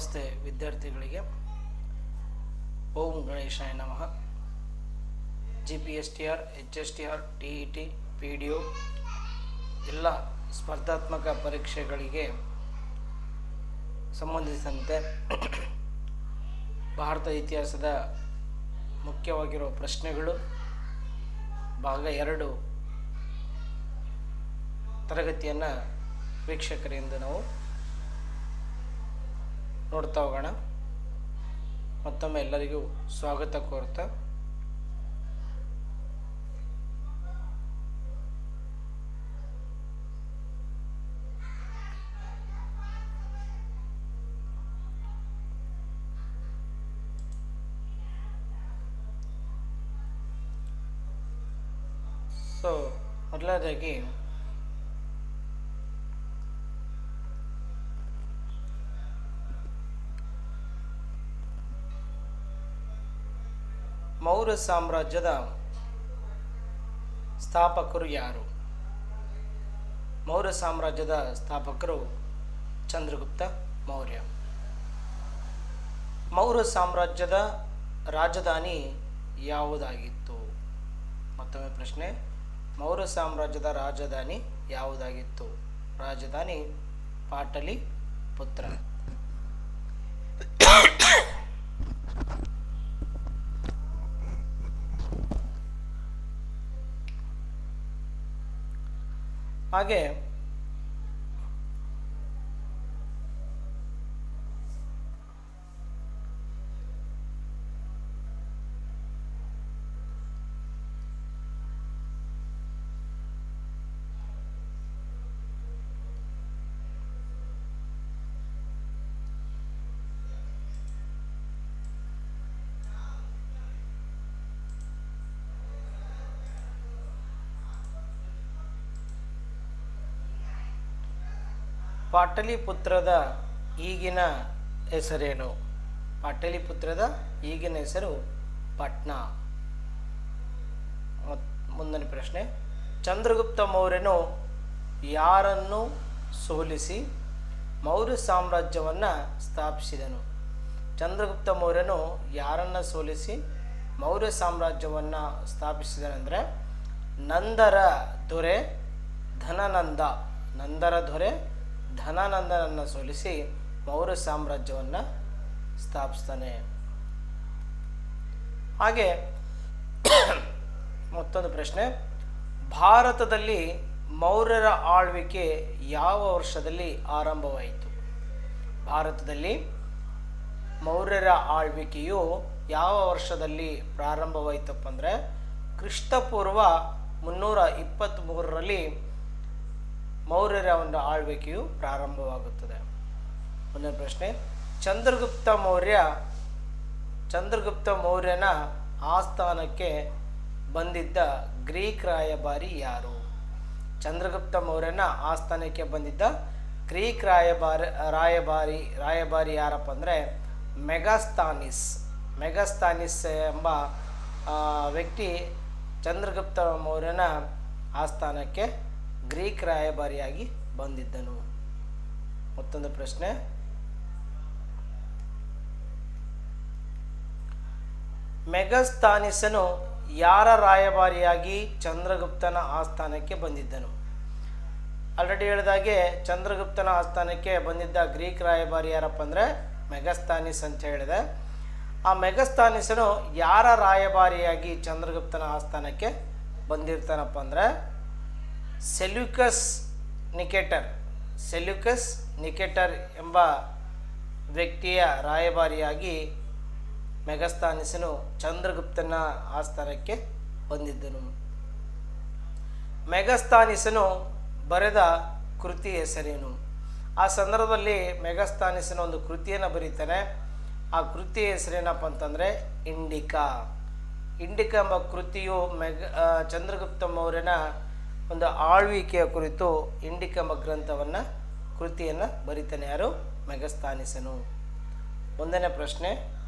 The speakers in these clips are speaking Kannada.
ನಮಸ್ತೆ ವಿದ್ಯಾರ್ಥಿಗಳಿಗೆ. ಓಂ ಗಣೇಶಾಯ ನಮಃ. G P S T R H S T R T E T P D O ಎಲ್ಲ ಸ್ಪರ್ಧಾತ್ಮಕ ಪರೀಕ್ಷೆಗಳಿಗೆ ಸಂಬಂಧಿಸಿದಂತೆ ಭಾರತ ಇತಿಹಾಸದ ಮುಖ್ಯವಾಗಿರುವ ಪ್ರಶ್ನೆಗಳು ಭಾಗ ಎರಡು ತರಗತಿಯನ್ನು ವೀಕ್ಷಕರಿಂದ ನಾವು ನೋಡ್ತಾ ಹೋಗೋಣ. ಮತ್ತೊಮ್ಮೆ ಎಲ್ಲರಿಗೂ ಸ್ವಾಗತ ಕೋರ್ತಾ. ಸೊ ಮೊದಲನೇದಾಗಿ ಮೌರ್ಯ ಸಾಮ್ರಾಜ್ಯದ ಸ್ಥಾಪಕರು ಯಾರು? ಮೌರ್ಯ ಸಾಮ್ರಾಜ್ಯದ ಸ್ಥಾಪಕರು ಚಂದ್ರಗುಪ್ತ ಮೌರ್ಯ. ಮೌರ್ಯ ಸಾಮ್ರಾಜ್ಯದ ರಾಜಧಾನಿ ಯಾವುದಾಗಿತ್ತು? ಮತ್ತೊಮ್ಮೆ ಪ್ರಶ್ನೆ, ಮೌರ್ಯ ಸಾಮ್ರಾಜ್ಯದ ರಾಜಧಾನಿ ಯಾವುದಾಗಿತ್ತು? ರಾಜಧಾನಿ ಪಾಟಲಿ ಪುತ್ರ ಹಾಗೆ ಪಾಟಲಿಪುತ್ರದ ಈಗಿನ ಹೆಸರೇನು? ಪಾಟಲಿಪುತ್ರದ ಈಗಿನ ಹೆಸರು ಪಟ್ನಾ. ಮುಂದಿನ ಪ್ರಶ್ನೆ. ಚಂದ್ರಗುಪ್ತ ಮೌರ್ಯನು ಯಾರನ್ನು ಸೋಲಿಸಿ ಮೌರ್ಯ ಸಾಮ್ರಾಜ್ಯವನ್ನು ಸ್ಥಾಪಿಸಿದನು? ಚಂದ್ರಗುಪ್ತ ಮೌರ್ಯನು ಯಾರನ್ನು ಸೋಲಿಸಿ ಮೌರ್ಯ ಸಾಮ್ರಾಜ್ಯವನ್ನು ಸ್ಥಾಪಿಸಿದನೆಂದರೆ ನಂದರ ದೊರೆ ಧನನಂದ. ನಂದರ ದೊರೆ ಧನಾನಂದನನ್ನು ಸೋಲಿಸಿ ಮೌರ್ಯ ಸಾಮ್ರಾಜ್ಯವನ್ನು ಸ್ಥಾಪಿಸ್ತಾನೆ. ಹಾಗೆ ಮತ್ತೊಂದು ಪ್ರಶ್ನೆ. ಭಾರತದಲ್ಲಿ ಮೌರ್ಯರ ಆಳ್ವಿಕೆ ಯಾವ ವರ್ಷದಲ್ಲಿ ಆರಂಭವಾಯಿತು? ಭಾರತದಲ್ಲಿ ಮೌರ್ಯರ ಆಳ್ವಿಕೆಯು ಯಾವ ವರ್ಷದಲ್ಲಿ ಪ್ರಾರಂಭವಾಯಿತಪ್ಪ ಅಂದರೆ ಕ್ರಿಸ್ತಪೂರ್ವ ಮುನ್ನೂರ ಇಪ್ಪತ್ತ್ಮೂರರಲ್ಲಿ ಮೌರ್ಯರ ಒಂದು ಆಳ್ವಿಕೆಯು ಪ್ರಾರಂಭವಾಗುತ್ತದೆ. ಮುಂದಿನ ಪ್ರಶ್ನೆ, ಚಂದ್ರಗುಪ್ತ ಮೌರ್ಯ, ಚಂದ್ರಗುಪ್ತ ಮೌರ್ಯನ ಆಸ್ಥಾನಕ್ಕೆ ಬಂದಿದ್ದ ಗ್ರೀಕ್ ರಾಯಭಾರಿ ಯಾರು? ಚಂದ್ರಗುಪ್ತ ಮೌರ್ಯನ ಆಸ್ಥಾನಕ್ಕೆ ಬಂದಿದ್ದ ಗ್ರೀಕ್ ರಾಯಭಾರಿ ರಾಯಭಾರಿ ರಾಯಭಾರಿ ಯಾರಪ್ಪ ಅಂದರೆ, ಮೆಗಾಸ್ತಾನಿಸ್ ಮೆಗಾಸ್ತಾನಿಸ್ ಎಂಬ ವ್ಯಕ್ತಿ ಚಂದ್ರಗುಪ್ತ ಮೌರ್ಯನ ಆಸ್ಥಾನಕ್ಕೆ ಗ್ರೀಕ್ ರಾಯಭಾರಿಯಾಗಿ ಬಂದಿದ್ದನು. ಮತ್ತೊಂದು ಪ್ರಶ್ನೆ. ಮೆಗಸ್ತಾನಿಸನು ಯಾರ ರಾಯಭಾರಿಯಾಗಿ ಚಂದ್ರಗುಪ್ತನ ಆಸ್ಥಾನಕ್ಕೆ ಬಂದಿದ್ದನು? ಆಲ್ರೆಡಿ ಹೇಳಿದಾಗೆ ಚಂದ್ರಗುಪ್ತನ ಆಸ್ಥಾನಕ್ಕೆ ಬಂದಿದ್ದ ಗ್ರೀಕ್ ರಾಯಭಾರಿ ಯಾರಪ್ಪ ಅಂದರೆ ಮೆಗಸ್ತಾನಿಸ್ ಅಂತ ಹೇಳಿದೆ. ಆ ಮೆಗಸ್ತಾನಿಸನು ಯಾರ ರಾಯಭಾರಿಯಾಗಿ ಚಂದ್ರಗುಪ್ತನ ಆಸ್ಥಾನಕ್ಕೆ ಬಂದಿರ್ತಾನಪ್ಪ ಅಂದರೆ ಸೆಲ್ಯೂಕಸ್ ನಿಕೆಟರ್. ಸೆಲ್ಯೂಕಸ್ ನಿಕೆಟರ್ ಎಂಬ ವ್ಯಕ್ತಿಯ ರಾಯಭಾರಿಯಾಗಿ ಮೆಗಸ್ತಾನಿಸನು ಚಂದ್ರಗುಪ್ತನ ಆಸ್ಥಾನಕ್ಕೆ ಬಂದಿದ್ದನು. ಮೆಗಸ್ತಾನಿಸನು ಬರೆದ ಕೃತಿ ಹೆಸರೇನು? ಆ ಸಂದರ್ಭದಲ್ಲಿ ಮೆಗಸ್ತಾನಿಸನ ಒಂದು ಕೃತಿಯನ್ನು ಬರೀತಾನೆ. ಆ ಕೃತಿಯ ಹೆಸರೇನಪ್ಪ ಅಂತಂದರೆ ಇಂಡಿಕಾ. ಇಂಡಿಕಾ ಎಂಬ ಕೃತಿಯು ಮೆಗ ಚಂದ್ರಗುಪ್ತ ಮೌರ್ಯನ ಒಂದು ಆಳ್ವಿಕೆಯ ಕುರಿತು ಇಂಡಿಕ ಗ್ರಂಥವನ್ನು ಕೃತಿಯನ್ನು ಬರಿತಾನೆ ಯಾರು? ಮೆಗಸ್ತಾನಿಸನು. ಒಂದನೇ ಪ್ರಶ್ನೆ.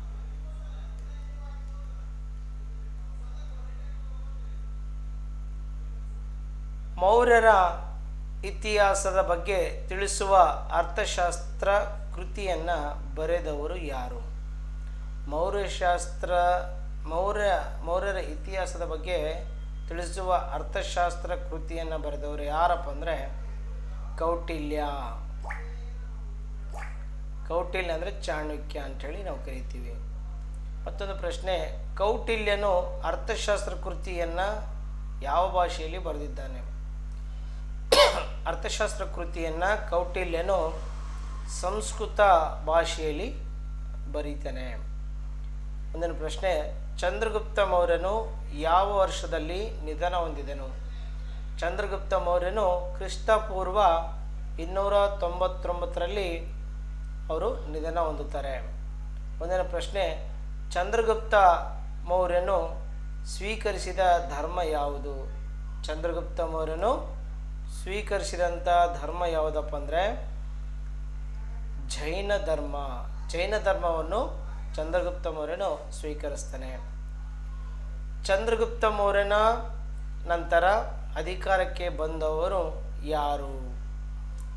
ಮೌರ್ಯರ ಇತಿಹಾಸದ ಬಗ್ಗೆ ತಿಳಿಸುವ ಅರ್ಥಶಾಸ್ತ್ರ ಕೃತಿಯನ್ನು ಬರೆದವರು ಯಾರು? ಮೌರ್ಯಶಾಸ್ತ್ರ, ಮೌರ್ಯ, ಮೌರ್ಯರ ಇತಿಹಾಸದ ಬಗ್ಗೆ ತಿಳಿಸುವ ಅರ್ಥಶಾಸ್ತ್ರ ಕೃತಿಯನ್ನು ಬರೆದವರು ಯಾರಪ್ಪ ಅಂದರೆ ಕೌಟಿಲ್ಯ. ಕೌಟಿಲ್ಯ ಅಂದರೆ ಚಾಣಕ್ಯ ಅಂಥೇಳಿ ನಾವು ಕರಿತೀವಿ. ಮತ್ತೊಂದು ಪ್ರಶ್ನೆ, ಕೌಟಿಲ್ಯನು ಅರ್ಥಶಾಸ್ತ್ರ ಕೃತಿಯನ್ನು ಯಾವ ಭಾಷೆಯಲ್ಲಿ ಬರೆದಿದ್ದಾನೆ? ಅರ್ಥಶಾಸ್ತ್ರ ಕೃತಿಯನ್ನು ಕೌಟಿಲ್ಯನು ಸಂಸ್ಕೃತ ಭಾಷೆಯಲ್ಲಿ ಬರೀತಾನೆ. ಮುಂದಿನ ಪ್ರಶ್ನೆ ಚಂದ್ರಗುಪ್ತ ಮೌರ್ಯನು ಯಾವ ವರ್ಷದಲ್ಲಿ ನಿಧನ ಹೊಂದಿದನು. ಚಂದ್ರಗುಪ್ತ ಮೌರ್ಯನು ಕ್ರಿಸ್ತಪೂರ್ವ ಇನ್ನೂರ ತೊಂಬತ್ತೊಂಬತ್ತರಲ್ಲಿ ಅವರು ನಿಧನ ಹೊಂದುತ್ತಾರೆ. ಮುಂದಿನ ಪ್ರಶ್ನೆ ಚಂದ್ರಗುಪ್ತ ಮೌರ್ಯನು ಸ್ವೀಕರಿಸಿದ ಧರ್ಮ ಯಾವುದು? ಚಂದ್ರಗುಪ್ತ ಮೌರ್ಯನು ಸ್ವೀಕರಿಸಿದಂಥ ಧರ್ಮ ಯಾವುದಪ್ಪ ಅಂದರೆ ಜೈನ ಧರ್ಮ. ಜೈನ ಧರ್ಮವನ್ನು ಚಂದ್ರಗುಪ್ತ ಮೌರ್ಯನು ಸ್ವೀಕರಿಸ್ತಾನೆ. ಚಂದ್ರಗುಪ್ತ ಮೌರ್ಯನ ನಂತರ ಅಧಿಕಾರಕ್ಕೆ ಬಂದವರು ಯಾರು?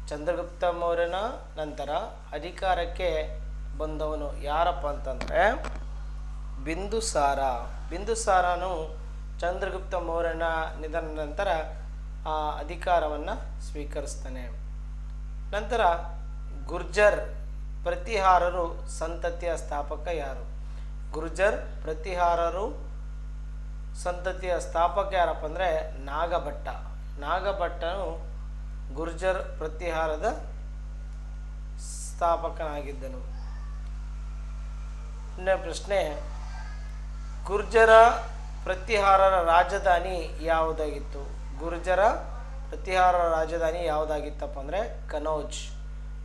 ಚಂದ್ರಗುಪ್ತ ಮೌರ್ಯನ ನಂತರ ಅಧಿಕಾರಕ್ಕೆ ಬಂದವನು ಯಾರಪ್ಪ ಅಂತಂದರೆ ಬಿಂದುಸಾರ. ಬಿಂದುಸಾರನು ಚಂದ್ರಗುಪ್ತ ಮೌರ್ಯನ ನಿಧನ ನಂತರ ಆ ಅಧಿಕಾರವನ್ನು ಸ್ವೀಕರಿಸ್ತಾನೆ. ನಂತರ ಗುರ್ಜರ್ ಪ್ರತಿಹಾರರು ಸಂತತಿಯ ಸ್ಥಾಪಕ ಯಾರು? ಗುರ್ಜರ್, ಪ್ರತಿಹಾರರು ಸಂತತಿಯ ಸ್ಥಾಪಕ ಯಾರಪ್ಪ ಅಂದರೆ ನಾಗಭಟ್ಟ. ನಾಗಭಟ್ಟನು ಗುರ್ಜರ್ ಪ್ರತಿಹಾರದ ಸ್ಥಾಪಕನಾಗಿದ್ದನು. ಇನ್ನೊಂದು ಪ್ರಶ್ನೆ, ಗುರ್ಜರ ಪ್ರತಿಹಾರರ ರಾಜಧಾನಿ ಯಾವುದಾಗಿತ್ತು? ಗುರ್ಜರ ಪ್ರತಿಹಾರ ರಾಜಧಾನಿ ಯಾವುದಾಗಿತ್ತಪ್ಪ ಅಂದರೆ ಕನೌಜ್.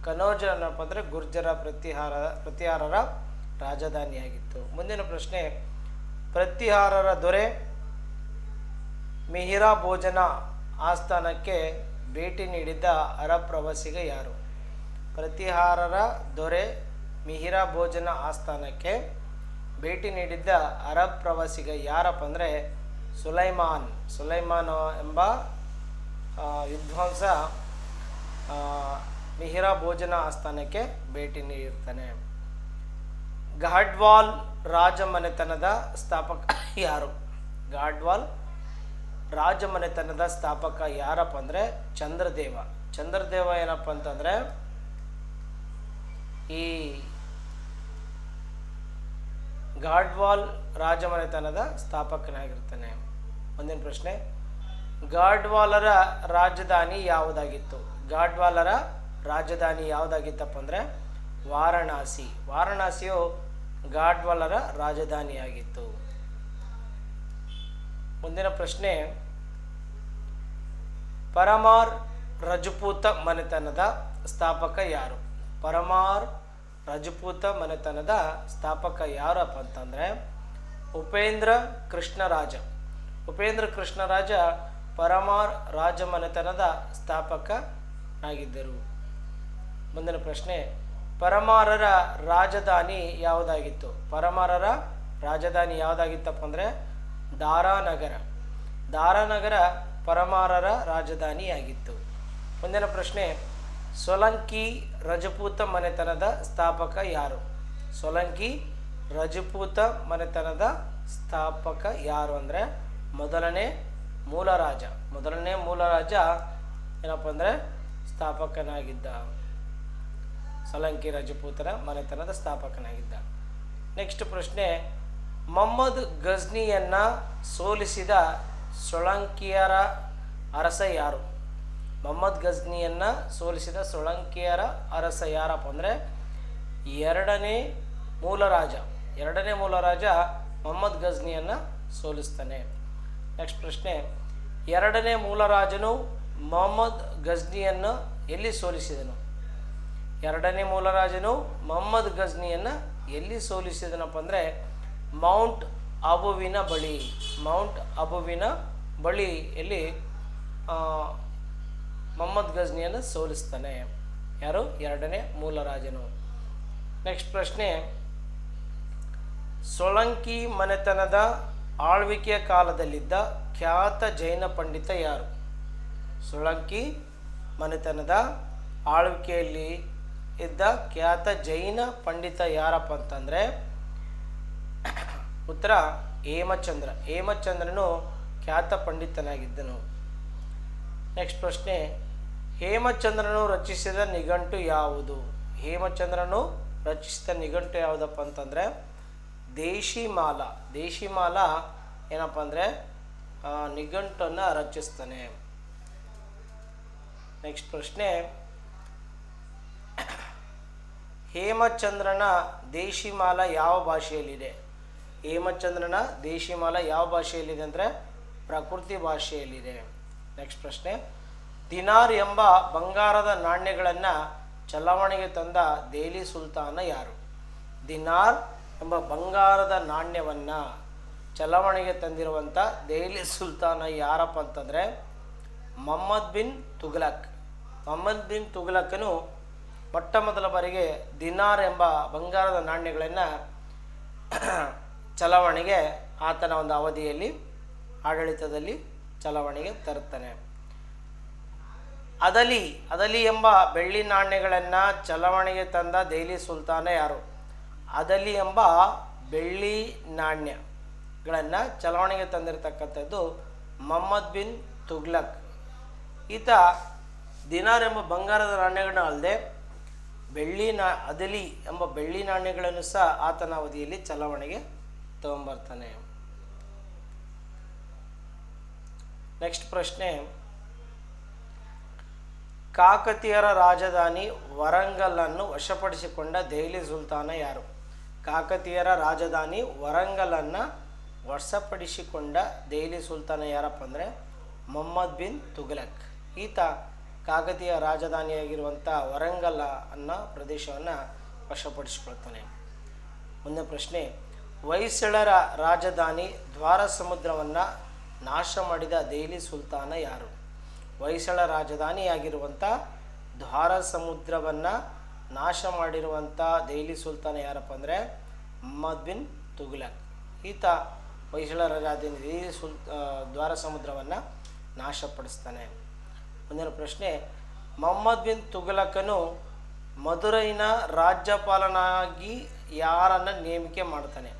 ಕನೌಜ್ ಏನಪ್ಪ ಅಂದರೆ ಗುರ್ಜರ ಪ್ರತಿಹಾರ, ಪ್ರತಿಹಾರರ ರಾಜಧಾನಿಯಾಗಿತ್ತು. ಮುಂದಿನ ಪ್ರಶ್ನೆ, ಪ್ರತಿಹಾರರ ದೊರೆ ಮಿಹಿರಾ ಭೋಜನ ಆಸ್ಥಾನಕ್ಕೆ ಭೇಟಿ ನೀಡಿದ್ದ ಅರಬ್ ಪ್ರವಾಸಿಗ ಯಾರು? ಪ್ರತಿಹಾರರ ದೊರೆ ಮಿಹಿರಾ ಭೋಜನ ಆಸ್ಥಾನಕ್ಕೆ ಭೇಟಿ ನೀಡಿದ್ದ ಅರಬ್ ಪ್ರವಾಸಿಗ ಯಾರಪ್ಪ ಅಂದರೆ ಸುಲೈಮಾನ್ ಸುಲೈಮಾನ್ ಎಂಬ ವಿದ್ವಾಂಸ ಮಿಹಿರಾ ಭೋಜನ ಆಸ್ಥಾನಕ್ಕೆ ಭೇಟಿ ನೀಡಿರ್ತಾನೆ ಗಾಡ್ವಾಲ್ ರಾಜಮನೆತನದ ಸ್ಥಾಪಕ ಯಾರು? ಗಾಡ್ವಾಲ್ ರಾಜಮನೆತನದ ಸ್ಥಾಪಕ ಯಾರಪ್ಪ ಅಂದರೆ ಚಂದ್ರದೇವ. ಚಂದ್ರದೇವ ಏನಪ್ಪ ಅಂತಂದರೆ ಈ ಗಾಡ್ವಾಲ್ ರಾಜಮನೆತನದ ಸ್ಥಾಪಕನಾಗಿರ್ತಾನೆ. ಒಂದಿನ ಪ್ರಶ್ನೆ? ಗಾಡ್ವಾಲರ ರಾಜಧಾನಿ ಯಾವುದಾಗಿತ್ತು? ಗಾಡ್ವಾಲರ ರಾಜಧಾನಿ ಯಾವುದಾಗಿತ್ತಪ್ಪ ಅಂದರೆ ವಾರಣಾಸಿ. ವಾರಣಾಸಿಯು ಗಾಡ್ವಾಲರ ರಾಜಧಾನಿಯಾಗಿತ್ತು. ಮುಂದಿನ ಪ್ರಶ್ನೆ, ಪರಮಾರ್ ರಜಪೂತ ಮನೆತನದ ಸ್ಥಾಪಕ ಯಾರು? ಪರಮಾರ್ ರಜಪೂತ ಮನೆತನದ ಸ್ಥಾಪಕ ಯಾರಪ್ಪ ಅಂತಂದರೆ ಉಪೇಂದ್ರ ಕೃಷ್ಣರಾಜ. ಉಪೇಂದ್ರ ಕೃಷ್ಣರಾಜ ಪರಮಾರ್ ರಾಜ ಮನೆತನದ ಸ್ಥಾಪಕನಾಗಿದ್ದರು. ಮುಂದಿನ ಪ್ರಶ್ನೆ, ಪರಮಾರರ ರಾಜಧಾನಿ ಯಾವುದಾಗಿತ್ತು? ಪರಮಾರರ ರಾಜಧಾನಿ ಯಾವುದಾಗಿತ್ತಪ್ಪ ಅಂದರೆ ದಾರಾನಗರ. ದಾರಾನಗರ ಪರಮಾರರ ರಾಜಧಾನಿಯಾಗಿತ್ತು. ಮುಂದಿನ ಪ್ರಶ್ನೆ, ಸೊಲಂಕಿ ರಜಪೂತ ಮನೆತನದ ಸ್ಥಾಪಕ ಯಾರು? ಸೊಲಂಕಿ ರಜಪೂತ ಮನೆತನದ ಸ್ಥಾಪಕ ಯಾರು ಅಂದರೆ ಮೊದಲನೇ ಮೂಲರಾಜ. ಮೊದಲನೇ ಮೂಲರಾಜ ಏನಪ್ಪ ಅಂದರೆ ಸ್ಥಾಪಕನಾಗಿದ್ದ. ಸೊಲಂಕಿ ರಜಪೂತರ ಮನೆತನದ ಸ್ಥಾಪಕನಾಗಿದ್ದ. ನೆಕ್ಸ್ಟ್ ಪ್ರಶ್ನೆ, ಮೊಹಮ್ಮದ್ ಗಜ್ನಿಯನ್ನು ಸೋಲಿಸಿದ ಸೊಳಂಕಿಯರ ಅರಸ ಯಾರು? ಮೊಹಮ್ಮದ್ ಗಜ್ನಿಯನ್ನು ಸೋಲಿಸಿದ ಸೊಳಂಕಿಯರ ಅರಸ ಯಾರಪ್ಪ ಅಂದರೆ ಎರಡನೇ ಮೂಲರಾಜ. ಎರಡನೇ ಮೂಲರಾಜ ಮೊಹಮ್ಮದ್ ಗಜ್ನಿಯನ್ನು ಸೋಲಿಸ್ತಾನೆ. ನೆಕ್ಸ್ಟ್ ಪ್ರಶ್ನೆ, ಎರಡನೇ ಮೂಲರಾಜನು ಮೊಹಮ್ಮದ್ ಗಜ್ನಿಯನ್ನು ಎಲ್ಲಿ ಸೋಲಿಸಿದನು? ಎರಡನೇ ಮೂಲರಾಜನು ಮೊಹಮ್ಮದ್ ಗಜ್ನಿಯನ್ನು ಎಲ್ಲಿ ಸೋಲಿಸಿದನಪ್ಪ ಅಂದರೆ ಮೌಂಟ್ ಅಬುವಿನ ಬಳಿ, ಮೌಂಟ್ ಅಬುವಿನ ಬಳಿಯಲ್ಲಿ ಮೊಹಮ್ಮದ್ ಗಜ್ನಿಯನ್ನು ಸೋಲಿಸ್ತಾನೆ. ಯಾರು? ಎರಡನೇ ಮೂಲರಾಜನು. ನೆಕ್ಸ್ಟ್ ಪ್ರಶ್ನೆ, ಸೊಳಂಕಿ ಮನೆತನದ ಆಳ್ವಿಕೆಯ ಕಾಲದಲ್ಲಿದ್ದ ಖ್ಯಾತ ಜೈನ ಪಂಡಿತ ಯಾರು? ಸೊಳಂಕಿ ಮನೆತನದ ಆಳ್ವಿಕೆಯಲ್ಲಿ ಇದ್ದ ಖ್ಯಾತ ಜೈನ ಪಂಡಿತ ಯಾರಪ್ಪ ಅಂತಂದರೆ, ಉತ್ತರ ಹೇಮಚಂದ್ರ. ಹೇಮಚಂದ್ರನು ಖ್ಯಾತ ಪಂಡಿತನಾಗಿದ್ದನು ನೆಕ್ಸ್ಟ್ ಪ್ರಶ್ನೆ, ಹೇಮಚಂದ್ರನು ರಚಿಸಿದ ನಿಘಂಟು ಯಾವುದು? ಹೇಮಚಂದ್ರನು ರಚಿಸಿದ ನಿಘಂಟು ಯಾವುದಪ್ಪ ಅಂತಂದರೆ, ದೇಶಿಮಾಲ. ದೇಶಿಮಾಲ ಏನಪ್ಪ ಅಂದರೆ ನಿಘಂಟನ್ನು ರಚಿಸ್ತಾನೆ. ನೆಕ್ಸ್ಟ್ ಪ್ರಶ್ನೆ ಹೇಮಚಂದ್ರನ ದೇಶಿಮಾಲ ಯಾವ ಭಾಷೆಯಲ್ಲಿದೆ? ಹೇಮಚಂದ್ರನ ದೇಶಿಮಾಲ ಯಾವ ಭಾಷೆಯಲ್ಲಿದೆ ಅಂದರೆ ಪ್ರಕೃತಿ ಭಾಷೆಯಲ್ಲಿದೆ. ನೆಕ್ಸ್ಟ್ ಪ್ರಶ್ನೆ. ದಿನಾರ್ ಎಂಬ ಬಂಗಾರದ ನಾಣ್ಯಗಳನ್ನು ಚಲಾವಣೆಗೆ ತಂದ ದೆಹಲಿ ಸುಲ್ತಾನ ಯಾರು? ದಿನಾರ್ ಎಂಬ ಬಂಗಾರದ ನಾಣ್ಯವನ್ನು ಚಲಾವಣೆಗೆ ತಂದಿರುವಂಥ ದೆಹಲಿ ಸುಲ್ತಾನ ಯಾರಪ್ಪ ಅಂತಂದರೆ ಮೊಹಮ್ಮದ್ ಬಿನ್ ತುಘಲಕ್. ಮೊಹಮ್ಮದ್ ಬಿನ್ ತುಘಲಕನು ಮೊಟ್ಟ ಮೊದಲ ಬಾರಿಗೆ ದಿನಾರ್ ಎಂಬ ಬಂಗಾರದ ನಾಣ್ಯಗಳನ್ನು ಚಲಾವಣೆಗೆ ಆತನ ಒಂದು ಅವಧಿಯಲ್ಲಿ, ಆಡಳಿತದಲ್ಲಿ ಚಲಾವಣೆಗೆ ತರುತ್ತಾನೆ. ಅದಲಿ ಅದಲಿ ಎಂಬ ಬೆಳ್ಳಿ ನಾಣ್ಯಗಳನ್ನು ಚಲಾವಣೆಗೆ ತಂದ ದೆಹಲಿ ಸುಲ್ತಾನ ಯಾರು? ಅದಲಿ ಎಂಬ ಬೆಳ್ಳಿ ನಾಣ್ಯಗಳನ್ನು ಚಲಾವಣೆಗೆ ತಂದಿರತಕ್ಕಂಥದ್ದು ಮೊಹಮ್ಮದ್ ಬಿನ್ ತುಗ್ಲಕ್. ಈತ ದಿನಾರ್ ಎಂಬ ಬಂಗಾರದ ನಾಣ್ಯಗಳನ್ನ ಅಲ್ಲದೆ ಬೆಳ್ಳಿ ನಾ ಅದಲಿ ಎಂಬ ಬೆಳ್ಳಿ ನಾಣ್ಯಗಳನ್ನು ಸಹ ಆತನ ಅವಧಿಯಲ್ಲಿ ಚಲಾವಣೆಗೆ ತಗೊಂಬರ್ತಾನೆ. ನೆಕ್ಸ್ಟ್ ಪ್ರಶ್ನೆ. ಕಾಕತಿಯರ ರಾಜಧಾನಿ ವರಂಗಲನ್ನು ವಶಪಡಿಸಿಕೊಂಡ ದೆಹಲಿ ಸುಲ್ತಾನ ಯಾರು? ಕಾಕತಿಯರ ರಾಜಧಾನಿ ವರಂಗಲನ್ನು ವಶಪಡಿಸಿಕೊಂಡ ದೆಹಲಿ ಸುಲ್ತಾನ ಯಾರಪ್ಪ ಅಂದರೆ? ಮೊಹಮ್ಮದ್ ಬಿನ್ ತುಘಲಕ್. ಈತ ಕಾಕತಿಯ ರಾಜಧಾನಿಯಾಗಿರುವಂಥ ವರಂಗಲ್ಲ ಅನ್ನೋ ಪ್ರದೇಶವನ್ನು ವಶಪಡಿಸಿಕೊಳ್ತಾನೆ. ಮುಂದಿನ ಪ್ರಶ್ನೆ, ಹೊಯ್ಸಳರ ರಾಜಧಾನಿ ದ್ವಾರ ಸಮುದ್ರವನ್ನು ನಾಶ ಮಾಡಿದ ದೆಹಲಿ ಸುಲ್ತಾನ ಯಾರು? ಹೊಯ್ಸಳ ರಾಜಧಾನಿಯಾಗಿರುವಂಥ ದ್ವಾರ ಸಮುದ್ರವನ್ನು ನಾಶ ಮಾಡಿರುವಂಥ ದೆಹಲಿ ಸುಲ್ತಾನ ಯಾರಪ್ಪ ಅಂದರೆ? ಮೊಹಮ್ಮದ್ ಬಿನ್ ತುಘಲಕ್. ಈತ ಹೊಯ್ಸಳರ ರಾಜಧಾನಿ ದೆಹಲಿ ಸುಲ್ ದ್ವಾರ ಸಮುದ್ರವನ್ನು ನಾಶಪಡಿಸ್ತಾನೆ. ಮುಂದಿನ ಪ್ರಶ್ನೆ, ಮೊಹಮ್ಮದ್ ಬಿನ್ ತುಗಲಕನು ಮಧುರೈನ ರಾಜ್ಯಪಾಲನಾಗಿ ಯಾರನ್ನು ನೇಮಿಕೆ ಮಾಡ್ತಾನೆ?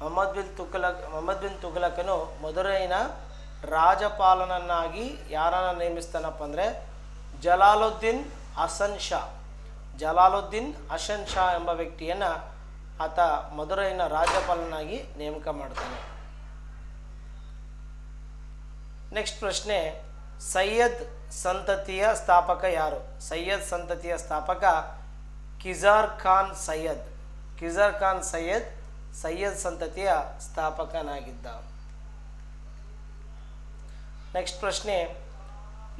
ಮೊಹಮ್ಮದ್ ಬಿನ್ ತುಗಲಕ್ ಮೊಹಮ್ಮದ್ ಬಿನ್ ತುಗಲಕನು ಮಧುರೈನ ರಾಜಪಾಲನನ್ನಾಗಿ ಯಾರನ್ನು ನೇಮಿಸ್ತಾನಪ್ಪ ಅಂದರೆ ಜಲಾಲುದ್ದೀನ್ ಹಸನ್ ಶಾ. ಜಲಾಲುದ್ದೀನ್ ಹಸನ್ ಶಾ ಎಂಬ ವ್ಯಕ್ತಿಯನ್ನು ಆತ ಮಧುರೈನ ರಾಜ್ಯಪಾಲನಾಗಿ ನೇಮಕ ಮಾಡ್ತಾನೆ. ನೆಕ್ಸ್ಟ್ ಪ್ರಶ್ನೆ ಸೈಯದ್ ಸಂತತಿಯ ಸ್ಥಾಪಕ ಯಾರು? ಸೈಯದ್ ಸಂತತಿಯ ಸ್ಥಾಪಕ ಕಿಜಾರ್ ಖಾನ್ ಸೈಯದ್. ಕಿಜಾರ್ ಖಾನ್ ಸೈಯದ್ ಸೈಯದ್ ಸಂತತಿಯ ಸ್ಥಾಪಕನಾಗಿದ್ದ. ನೆಕ್ಸ್ಟ್ ಪ್ರಶ್ನೆ.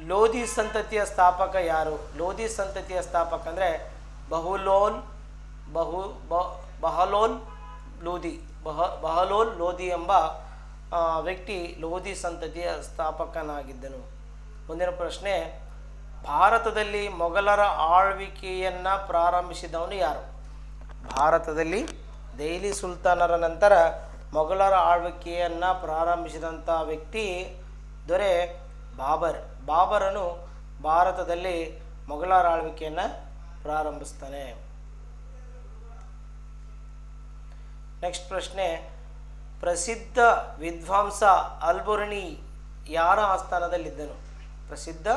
ಲೋಧಿ ಸಂತತಿಯ ಸ್ಥಾಪಕ ಯಾರು? ಲೋಧಿ ಸಂತತಿಯ ಸ್ಥಾಪಕ ಅಂದರೆ ಬಹುಲೋಲ್ ಬಹು ಬಹಲೋಲ್ ಲೋಧಿ, ಬಹ ಬಹಲೋಲ್ ಲೋಧಿ ಎಂಬ ವ್ಯಕ್ತಿ ಲೋಧಿ ಸಂತತಿಯ ಸ್ಥಾಪಕನಾಗಿದ್ದನು. ಮುಂದಿನ ಪ್ರಶ್ನೆ, ಭಾರತದಲ್ಲಿ ಮೊಘಲರ ಆಳ್ವಿಕೆಯನ್ನು ಪ್ರಾರಂಭಿಸಿದವನು ಯಾರು? ಭಾರತದಲ್ಲಿ ದೆಹಲಿ ಸುಲ್ತಾನರ ನಂತರ ಮೊಘಲರ ಆಳ್ವಿಕೆಯನ್ನು ಪ್ರಾರಂಭಿಸಿದಂಥ ವ್ಯಕ್ತಿ ದೊರೆ ಬಾಬರ್. ಬಾಬರನು ಭಾರತದಲ್ಲಿ ಮೊಘಲರ ಆಳ್ವಿಕೆಯನ್ನು ಪ್ರಾರಂಭಿಸ್ತಾನೆ. ನೆಕ್ಸ್ಟ್ ಪ್ರಶ್ನೆ, ಪ್ರಸಿದ್ಧ ವಿದ್ವಾಂಸ ಅಲ್ಬುರ್ಣಿ ಯಾರ ಆಸ್ಥಾನದಲ್ಲಿದ್ದನು? ಪ್ರಸಿದ್ಧ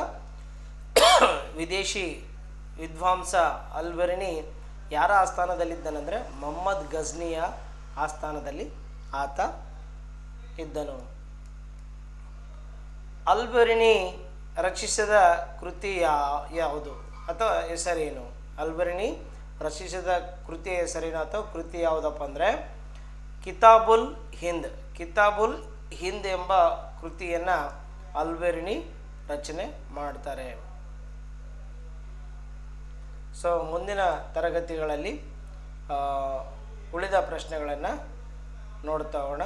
ವಿದೇಶಿ ವಿದ್ವಾಂಸ ಅಲ್ಬರ್ಣಿ ಯಾರ ಆಸ್ಥಾನದಲ್ಲಿದ್ದನಂದರೆ ಮೊಹಮ್ಮದ್ ಗಜ್ನಿಯ ಆಸ್ಥಾನದಲ್ಲಿ ಆತ ಇದ್ದನು. ಅಲ್ಬರ್ಣಿ ರಚಿಸಿದ ಕೃತಿ ಯಾವುದು? ಅಥವಾ ಹೆಸರೇನು? ಅಲ್ಬರ್ಣಿ ರಚಿಸಿದ ಕೃತಿಯ ಹೆಸರೇನು ಅಥವಾ ಕೃತಿ ಯಾವುದಪ್ಪ ಅಂದರೆ ಕಿತಾಬುಲ್ ಹಿಂದ್. ಕಿತಾಬುಲ್ ಹಿಂದ್ ಎಂಬ ಕೃತಿಯನ್ನು ಅಲ್ಬೆರ್ಣಿ ರಚನೆ ಮಾಡ್ತಾರೆ. ಸೊ ಮುಂದಿನ ತರಗತಿಗಳಲ್ಲಿ ಉಳಿದ ಪ್ರಶ್ನೆಗಳನ್ನು ನೋಡ್ತಾ ಹೋಗೋಣ.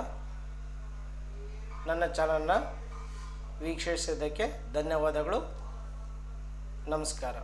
ನನ್ನ ಚಾನಲ್ನ ವೀಕ್ಷಿಸಿದ್ದಕ್ಕೆ ಧನ್ಯವಾದಗಳು. ನಮಸ್ಕಾರ.